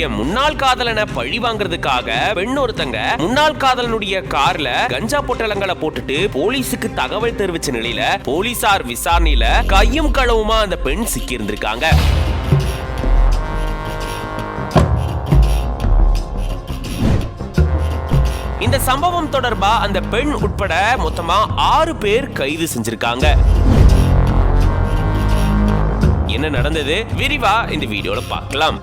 தன்னுடைய முன்னாள் காதலனை பழி வாங்குறதுக்காக பெண் ஒருத்தங்க முன்னாள் காதலனுடைய கார்ல கஞ்சா பொட்டலங்களை போட்டுட்டு போலீஸுக்கு தகவல் தெரிவிச்ச நிலையில போலீசார் விசாரணையில கையும் களவுமா அந்த பெண் சிக்கி இருந்திருக்காங்க இந்த சம்பவம் தொடர்பா அந்த பெண் உட்பட மொத்தமா ஆறு பேர் கைது செஞ்சிருக்காங்க. என்ன நடந்தது? விரிவா இந்த வீடியோல பார்க்கலாம்.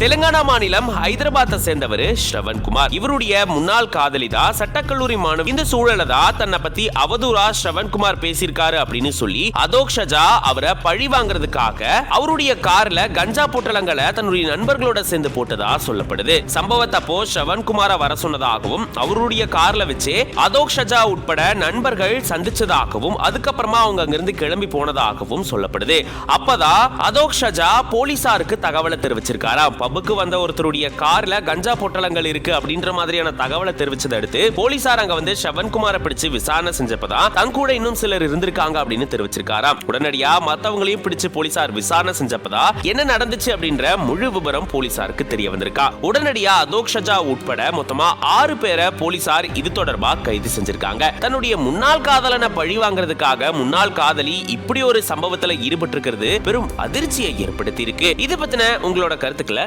தெலுங்கானா மாநிலம் ஹைதராபாத்தை சேர்ந்தவர் ஸ்ரவன் குமார் இவருடைய முன்னாள் காதலிதா சட்டக்கல்லூரி மாணவி. இந்த சூழல தான் தன்னை பத்தி அவதூறா ஸ்ரவன் குமார் பேசியிருக்காரு அப்படின்னு சொல்லி அதோக் ஷஜா அவரை பழி வாங்குறதுக்காக அவருடைய கார்ல கஞ்சா பொட்டலங்களை தன்னுடைய நண்பர்களோட சேர்ந்து போட்டதா சொல்லப்படுது. சம்பவத்தப்போ ஸ்ரவன் குமார வர சொன்னதாகவும் அவருடைய கார்ல வச்சு அதோக் ஷஜா உட்பட நண்பர்கள் சந்திச்சதாகவும் அதுக்கப்புறமா அவங்க அங்கிருந்து கிளம்பி போனதாகவும் சொல்லப்படுது. அப்பதான் அதோக் ஷஜா போலீசாருக்கு தகவலை தெரிவிச்சிருக்காராம். பப்புக்கு வந்த ஒருத்தருடைய கார்ல கஞ்சா பொட்டலங்கள் இருக்கு அப்படின்ற மாதிரியான தகவலை தெரிவிச்சதை அடுத்து போலீசார் அங்க வந்து ஷவன்குமாரை பிடிச்சு விசாரணை செஞ்சப்பதான் தங்கூட இன்னும் சிலர் இருந்திருக்காங்க அப்படின்னு தெரிவிச்சிருக்காராம். உடனடியா மத்தவங்களையும் பிடிச்சு போலீசார் விசாரணை செஞ்சப்பதா என்ன நடந்துச்சு அப்படின்ற முழு விவரம் போலீசாருக்கு தெரிய வந்திருக்கா. உடனடியா அதோக் ஷஜா உட்பட மொத்தமா ஆறு பேரை போலீசார் இது தொடர்பா கைது செஞ்சிருக்காங்க. தன்னுடைய முன்னாள் காதலனை பழி வாங்குறதுக்காக முன்னாள் காதலி இப்படி ஒரு சம்பவத்துல ஈடுபட்டிருக்கிறது பெரும் அதிர்ச்சியை ஏற்படுத்தி இருக்கு இது பத்தின உங்களோட கருத்துக்களை